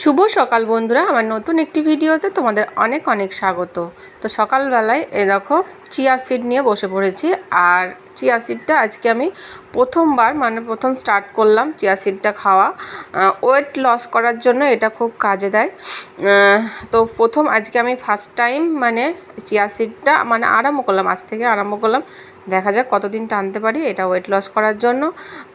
শুভ সকাল বন্ধুরা, আমার নতুন একটি ভিডিওতে তোমাদের অনেক অনেক স্বাগত। তো সকালবেলায় এ দেখো, চিয়া সিড নিয়ে বসে পড়েছি, আর চিয়া সিডটা আজকে আমি প্রথমবার মানে প্রথম স্টার্ট করলাম চিয়া সিডটা খাওয়া। ওয়েট লস করার জন্য এটা খুব কাজে দেয়। তো প্রথম আজকে আমি ফার্স্ট টাইম মানে চিয়া সিডটা মানে আরম্ভ করলাম, আজ থেকে আরম্ভ করলাম দেখা যাক কতদিন টানতে পারি, এটা ওয়েট লস করার জন্য।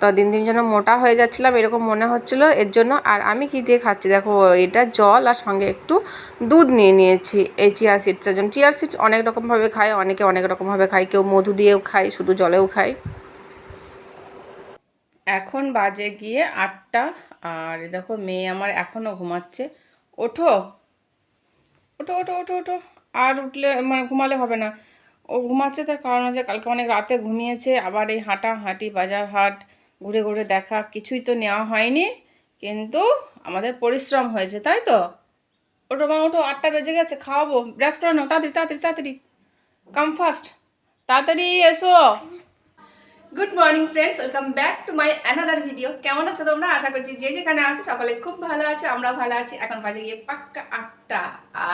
তো দিন দিন যেন মোটা হয়ে যাচ্ছিলাম, এরকম মনে হচ্ছিল। এর জন্য আর আমি কি দিয়ে খাচ্ছি? দেখো, এটা জল আর সঙ্গে একটু দুধ নিয়ে নিয়েছি, এই চিয়া সিডসের জন্য। চিয়া সিডস অনেক রকমভাবে খায়, অনেকে অনেক রকমভাবে খায়, কেউ মধু দিয়েও খায়, শুধু জলেও খায়। এখন বাজে গিয়ে আটটা, আর দেখো মেয়ে আমার এখনও ঘুমাচ্ছে। ওঠো ওঠো ওঠো ওঠো ওঠো, আর উঠলে মানে ঘুমালে হবে না। ও ঘুমাচ্ছে তার কারণ হচ্ছে কালকে অনেক রাতে ঘুমিয়েছে, আবার এই হাঁটা, হাঁটি, বাজার হাট, ঘুরে ঘুরে দেখা, কিছুই তো নেওয়া হয়নি, কিন্তু আমাদের পরিশ্রম হয়েছে, তাই তো? ওটো মা ওটো আটটা বেজে গেছে, খাওয়াবো ব্রাশ করানো তাড়াতাড়ি তাড়াতাড়ি তাড়াতাড়ি কাম ফাস্ট তাড়াতাড়ি এসো। Good morning friends welcome back to my another video কেমন আছো তোমরা? আশা করছি যে যেখানে আছো সকলে খুব ভালো আছে, আমরাও ভালো আছি। এখন বাজে গিয়ে পাক্কা আটটা।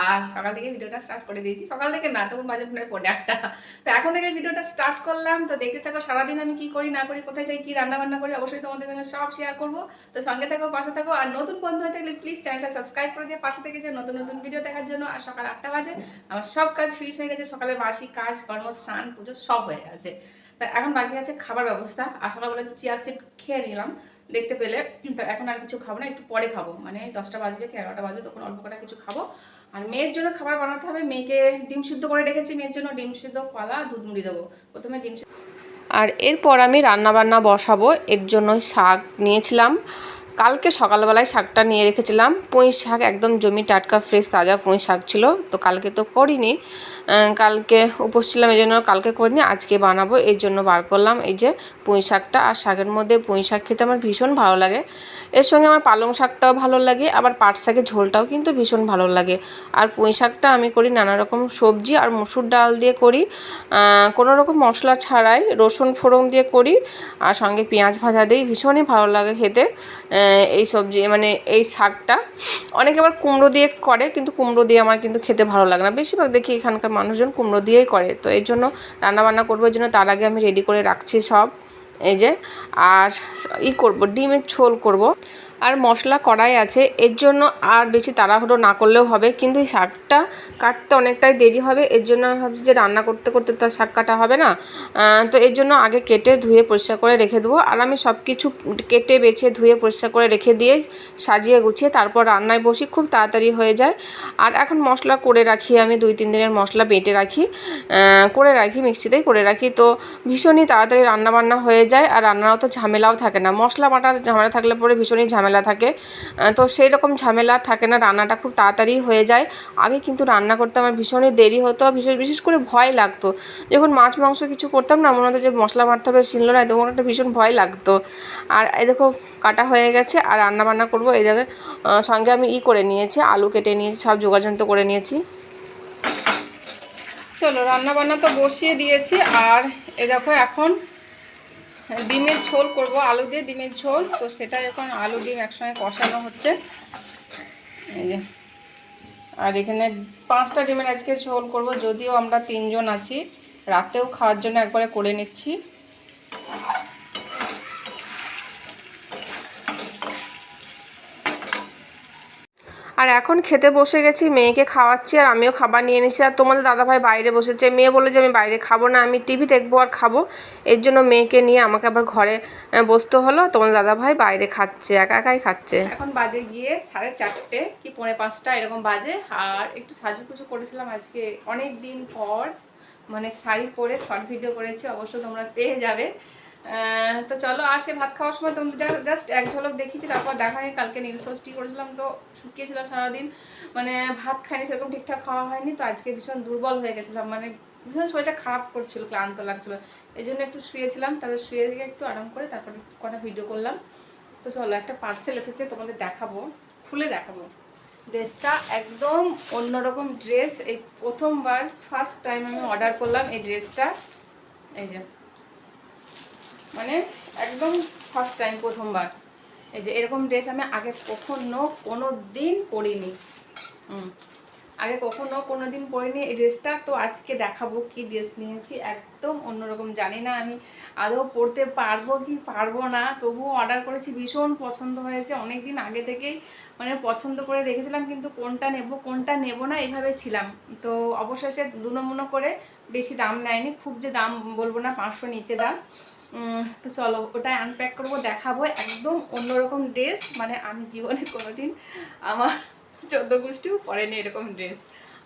আর সকাল থেকে ভিডিওটা স্টার্ট করে দিয়েছি। সকাল থেকে না তখন বাজে প্রায় পড়ে আটটা। তো এখন থেকে ভিডিওটা স্টার্ট করলাম। তো দেখতে থাকো, সারাদিন আমি কি করি, না করি, কোথায় যাই, কি রান্না বান্না করি, অবশ্যই তোমাদের সঙ্গে সব শেয়ার করব। তো সঙ্গে থাকো, পাশে থাকো। আর নতুন বন্ধু হয়ে থাকলে প্লিজ চ্যানেলটা সাবস্ক্রাইব করে দিয়ে পাশে থেকে যে নতুন নতুন ভিডিও দেখার জন্য, আর সকাল আটটা বাজে, আমার সব কাজ ফিনিশ হয়ে গেছে। সকালে বাসি কাজ কর্ম স্নান পুজো সব হয়ে গেছে। তা এখন বাকি আছে খাবার ব্যবস্থা। আর সকালবেলা চিয়া সিড খেয়ে নিলাম, দেখতে পেলে। তো এখন আর কিছু খাব না, একটু পরে খাব। মানে দশটা বাজবে কি এগারোটা বাজবে, তখন অল্প কটা কিছু খাব। আর মেয়ের জন্য খাবার বানাতে হবে। মেয়েকে ডিম সিদ্ধ করে রেখেছি, মেয়ের জন্য ডিম সিদ্ধ কলা, দুধ মুড়ি দেবো। প্রথমে ডিম আর এরপর আমি রান্না বান্না বসাবো। এর জন্য শাক নিয়েছিলাম। কালকে সকালবেলায় শাকটা নিয়ে রেখেছিলাম। পুঁই শাক একদম জমি টাটকা, ফ্রেশ, তাজা পুঁই শাক ছিল। তো কালকে তো করিনি। কালকে উপোস ছিলাম, এই জন্য কালকে করিনি, আজকে বানাবো এই জন্য বার করলাম। এই যে পুঁই শাকটা আর শাকের মধ্যে পুঁই শাক খেতে আমার ভীষণ ভালো লাগে। এর সঙ্গে আমার পালং শাকটাও ভালো লাগে, আবার পাট শাকের ঝোলটাও কিন্তু ভীষণ ভালো লাগে। আর পুঁই শাকটা আমি করি নানা রকম সবজি আর মুসুর ডাল দিয়ে করি। কোনো রকম মশলা ছাড়াই রসুন ফোড়ন দিয়ে করি, আর সঙ্গে পেঁয়াজ ভাজা দিই, ভীষণই ভালো লাগে খেতে। এই সবজি মানে এই শাকটা। অনেকে আবার কুমড়ো দিয়ে করে, কিন্তু কুমড়ো দিয়ে আমার কিন্তু খেতে ভালো লাগে না। বেশিরভাগ দেখি এখানকার মানুষজন কুমড়ো দিয়েই করে। তো এই জন্য রান্নাবান্না করব জন্য তার আগে আমি রেডি করে রাখছি সব। এই যে, আর ই করব, ডিমের ঝোল করব। আর মশলা কড়াই আছে। এর জন্য আর বেশি তাড়াহুড়ো না করলেও হবে। কিন্তু এই শাকটা কাটতে অনেকটাই দেরি হবে। এর জন্য আমি ভাবছি যে রান্না করতে করতে তো শাক কাটা হবে না। তো এর জন্য আগে কেটে ধুয়ে পরিষ্কার করে রেখে দেবো। আর আমি সব কিছু কেটে বেছে ধুয়ে পরিষ্কার করে রেখে দিয়ে সাজিয়ে গুছিয়ে তারপর রান্নায় বসি। খুব তাড়াতাড়ি হয়ে যায়। আর এখন মশলা করে রাখি আমি। দুই, তিন দিনের মশলা বেটে রাখি। করে রাখি, মিক্সিতেই করে রাখি। তো ভীষণই তাড়াতাড়ি রান্না বান্না হয়ে যায়। আর রান্নাও তো ঝামেলাও থাকে না। মশলা বাটার ঝামেলা থাকলে পরে ভীষণই ঝামেলা থাকে। তো সেই রকম ঝামেলা থাকে না, রান্নাটা খুব তাড়াতাড়ি হয়ে যায়। আগে কিন্তু রান্না করতে আমার ভীষণই দেরি হতো, বিশেষ বিশেষ করে ভয় লাগতো। যখন মাছ, মাংস কিছু করতাম না, মনে হতো যে মশলা মারতে হবে শিলনো না তখন একটা ভীষণ ভয় লাগতো। আর এই দেখো, কাটা হয়ে গেছে, আর রান্না বান্না করব। এই জায়গায় সঙ্গে আমি ই করে নিয়েছি, আলু কেটে নিয়েছি, সব যোগাযন্ত করে নিয়েছি। চলো রান্না বান্না তো বসিয়ে দিয়েছি, আর এ দেখো এখন ডিমের ঝোল করব, আলু দিয়ে ডিমের ঝোল। তো সেটা এখন আলু ডিম একসঙ্গে কষানো হচ্ছে। এই যে। আর এখানে পাঁচটা ডিমের আজকে ঝোল করব, যদিও আমরা তিনজন আছি। রাতেও খাওয়ার জন্য একবারে করে নিচ্ছি। আর এখন খেতে বসে গেছি, মেয়েকে খাওয়াচ্ছি আর আমিও খাবার নিয়ে নিচ্ছি আর তোমাদের দাদাভাই বাইরে বসেছে। মেয়ে বলে যে আমি বাইরে খাব না, আমি টিভি দেখব আর খাব। এর জন্য মেয়েকে নিয়ে আমাকে আবার ঘরে বসতে হলো। তোমাদের দাদাভাই বাইরে খাচ্ছে, একা একাই খাচ্ছে। এখন বাজে গিয়ে সাড়ে চারটে, কি পৌনে পাঁচটা, এরকম বাজে। আর একটু সাজু সাজুকুজু করেছিলাম আজকে। অনেক দিন পর মানে শাড়ি পরে শর্ট ভিডিও করেছি, অবশ্য তোমরা পেয়ে যাবে। তো চলো আসে ভাত খাওয়ার সময় তোমাদের জাস্ট এক ঝলক দেখিয়েছি, তারপর দেখা হয় কালকে নীল ষষ্ঠী করেছিলাম তো শুকিয়েছিলাম সারাদিন। মানে ভাত খাইনি, সেরকম ঠিকঠাক খাওয়া হয়নি, তো আজকে ভীষণ দুর্বল হয়ে গেছিলাম মানে ভীষণ শরীরটা খারাপ করছিল, ক্লান্ত লাগছিল। এই জন্য একটু শুয়েছিলাম, তারপর শুয়ে থেকে একটু আরাম করে তারপর কটা ভিডিও করলাম। তো চলো, একটা পার্সেল এসেছে, তোমাদের দেখাবো, খুলে দেখাবো। ড্রেসটা একদম অন্যরকম ড্রেস এই প্রথমবার ফার্স্ট টাইম আমি অর্ডার করলাম এই ড্রেসটা এই যে মানে একদম ফার্স্ট টাইম প্রথমবার। এই যে এরকম ড্রেস আমি আগে কখনো কোনো দিন পরিনি আগে কখনো কোনো দিন পরিনি এই ড্রেসটা তো আজকে দেখাবো কি ড্রেস নিয়েছি। একদম অন্যরকম, জানি না আমি আদৌ পরতে পারব কি পারব না, তবুও অর্ডার করেছি, ভীষণ পছন্দ হয়েছে। অনেক দিন আগে থেকেই মানে পছন্দ করে রেখেছিলাম, কিন্তু কোনটা নেব কোনটা নেব না এভাবে ছিলাম। তো অবশেষে দুনমুনো করে বেশি দাম নেয়নি, খুব যে দাম বলব না, পাঁচশো নিচে দাম। তো চলো, ওটাই আনপ্যাক করব, দেখাবো। একদম অন্যরকম ড্রেস মানে আমি জীবনে কোনোদিন আমার চোদ্দ গোষ্ঠীও পরেনি এরকম ড্রেস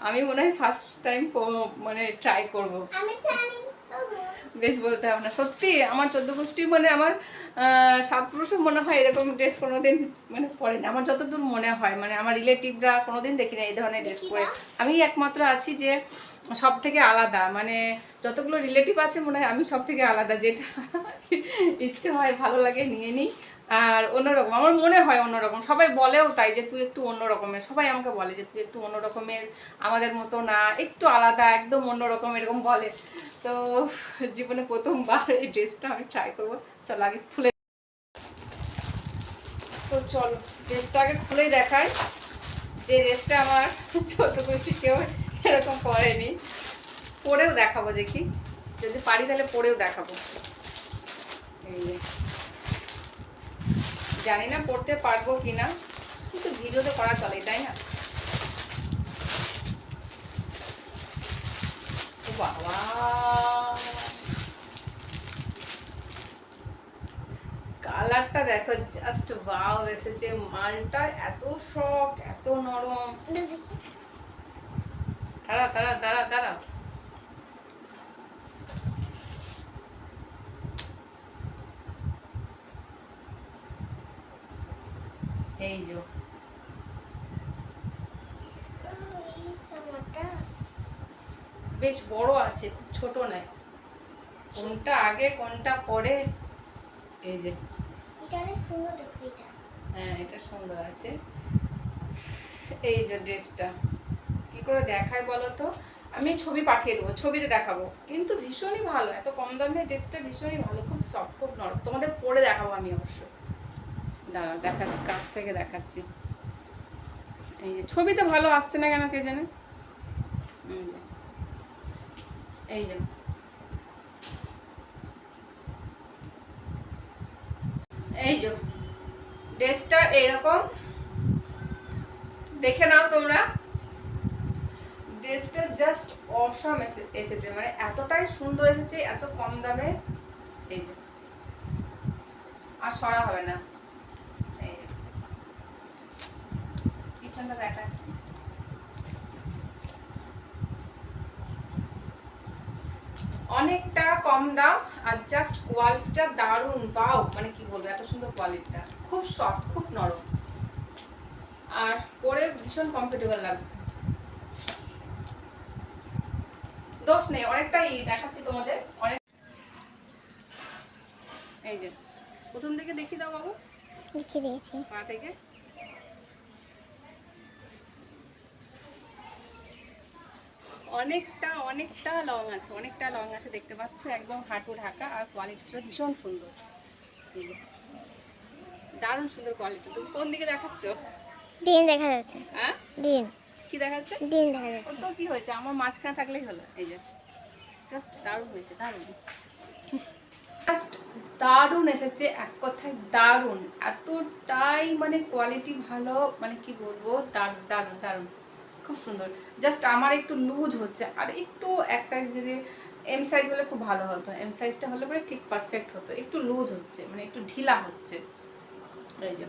আমি মনে হয় ফার্স্ট টাইম মানে ট্রাই করব। বেশ বলতে হবে না। সত্যি আমার চোদ্দ গোষ্ঠী মানে আমার আহ, সাত পুরুষও মনে হয় এরকম ড্রেস কোনোদিন মানে পরে না। আমার যতদূর মনে হয় মানে আমার রিলেটিভরা কোনোদিন দেখি না এই ধরনের ড্রেস পরে। আমি একমাত্র আছি যে সব থেকে আলাদা। মানে যতগুলো রিলেটিভ আছে মনে হয় আমি সব থেকে আলাদা। যেটা ইচ্ছে হয় ভালো লাগে নিয়ে নিই। আর অন্যরকম, আমার মনে হয় অন্যরকম। সবাই বলেও তাই যে, তুই একটু অন্য রকমের সবাই আমাকে বলে যে, তুই একটু অন্য রকমের আমাদের মতো না, একটু আলাদা, একদম অন্যরকম, এরকম বলে। তো জীবনে প্রথমবার এই ড্রেসটা আমি ট্রাই করব। চল আগে খুলে তো চলো, ড্রেসটা আগে খুলেই দেখাই। যে ড্রেসটা আমার ছোট গোষ্ঠী কেউ এরকম পরেনি। পরেও দেখাবো দেখি। যদি পারি তাহলে পরেও দেখাবো। এই। জানি না পড়তে পারব কি না কিন্তু ভিডিওতে করা চলে তাই না? বাবা। কালারটা দেখো জাস্ট ওয়াও এসেছে। মালটা এত শখ এত নরম। দেখি। দাঁড়া দাঁড়া দাঁড়া এই যে। বেশ বড় আছে ছোট নয়। কোনটা আগে, কোনটা পরে? এই যে। হ্যাঁ এটা সুন্দর আছে। এই যে ড্রেসটা। কি করে দেখায় বলো তো? আমি ছবি পাঠিয়ে দেবো, ছবিতে দেখাবো। কিন্তু ভীষণই ভালো, এত কম দামে ড্রেসটা ভীষণই ভালো, খুব সফট খুব নরম। তোমাদের পরে দেখাবো আমি অবশ্য। দাঁড়া, দেখাচ্ছি, কাছ থেকে দেখাচ্ছি। এই যে ছবিতে ভালো আসছে না কেন কে জানে? এই যে। এই যে। ড্রেসটা এরকম। দেখে নাও তোমরা। ড্রেসটা জাস্ট অসাম এসেছে। মানে এতটাই সুন্দর এসেছে, এত কম দামে। এই যে। আর সরা হবে না এই যে। পিছনটা দেখাচ্ছি। অনেকটা কম দাম আর জাস্ট কোয়ালিটিটা দারুণ পাও মানে কি বলব এত সুন্দর কোয়ালিটিটা খুব সফট খুব নরম। আর পরে ভীষণ কমফোর্টেবল লাগছে। দোষ নেই অনেকটাই দেখাচ্ছি তোমাদের অনেক এই যে প্রথম থেকে দেখি দাও বাবু। লিখে দিয়েছি। পা থেকে। অনেকটা অনেকটা লং আছে অনেকটা লং আছে দেখতে পাচ্ছ একদম হাঁটু ঢাকা আর কোয়ালিটিটা ভীষণ সুন্দর। দারুণ সুন্দর কোয়ালিটি তুমি কোন দিকে দেখাচ্ছ? দিন দেখা যাচ্ছে। হ্যাঁ? দিন কি দেখাচ্ছে? দিন দেখা যাচ্ছে। তো কি হয়েছে? আমার মাঝখানে থাকলেই হলো। এই যে জাস্ট দারুণ হয়েছে দারুণ। জাস্ট দারুণ এসেছে এক কথায় দারুণ। এতটাই মানে কোয়ালিটি ভালো মানে কি বলব? দারুণ দারুণ দারুণ। খুব সুন্দর। জাস্ট আমার একটু লুজ হচ্ছে, আর একটু এক সাইজ যদি এম সাইজ হলে খুব ভালো হতো। এম সাইজটা হলে পরে ঠিক পারফেক্ট হতো। একটু লুজ হচ্ছে মানে একটু ঢিলা হচ্ছে। এই যে।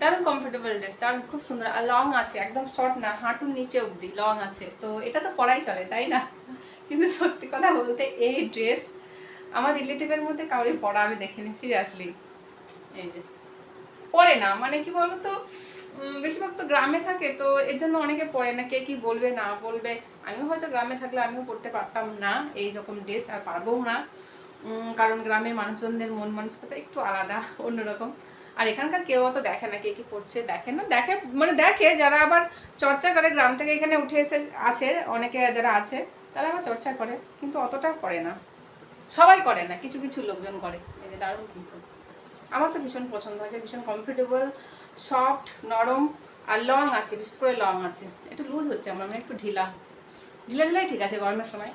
দারুণ কমফোর্টেবল ড্রেস দারুণ, খুব সুন্দর। আর লং আছে, একদম শর্ট না, হাঁটুর নিচে অবধি লং আছে। তো এটা তো পরাই চলে, তাই না? কিন্তু সত্যি কথা বলতে এই ড্রেস আমার রিলেটিভের মধ্যে কাউরে পরা আমি দেখিনি সিরিয়াসলি এই যে। পরে না। মানে কি বলতো? বেশিরভাগ তো গ্রামে থাকে, তো এর জন্য অনেকে পড়ে না, কে কি বলবে, না বলবে। আমিও হয়তো গ্রামে থাকলে আমিও পড়তে পারতাম না এই রকম ড্রেস, আর পারবও না। কারণ গ্রামের মানুষজনদের মন মানসিকতা একটু আলাদা, অন্যরকম। আর এখানকার কেউ অত দেখে না, কে কি পড়ছে, দেখে না। দেখে মানে দেখে, যারা আবার চর্চা করে গ্রাম থেকে এখানে উঠে এসে আছে, অনেকে যারা আছে, তারা আবার চর্চা করে, কিন্তু অতটা করে না। সবাই করে না, কিছু কিছু লোকজন করে। এই দারুণ কিন্তু। আমার তো ভীষণ পছন্দ হয়েছে, ভীষণ কমফোর্টেবল সফট নরম আর লং আছে, বিশেষ করে লং আছে। একটু লুজ হচ্ছে আমার মানে একটু ঢিলা হচ্ছে। ঢিলা ঢিলাই ঠিক আছে গরমের সময়।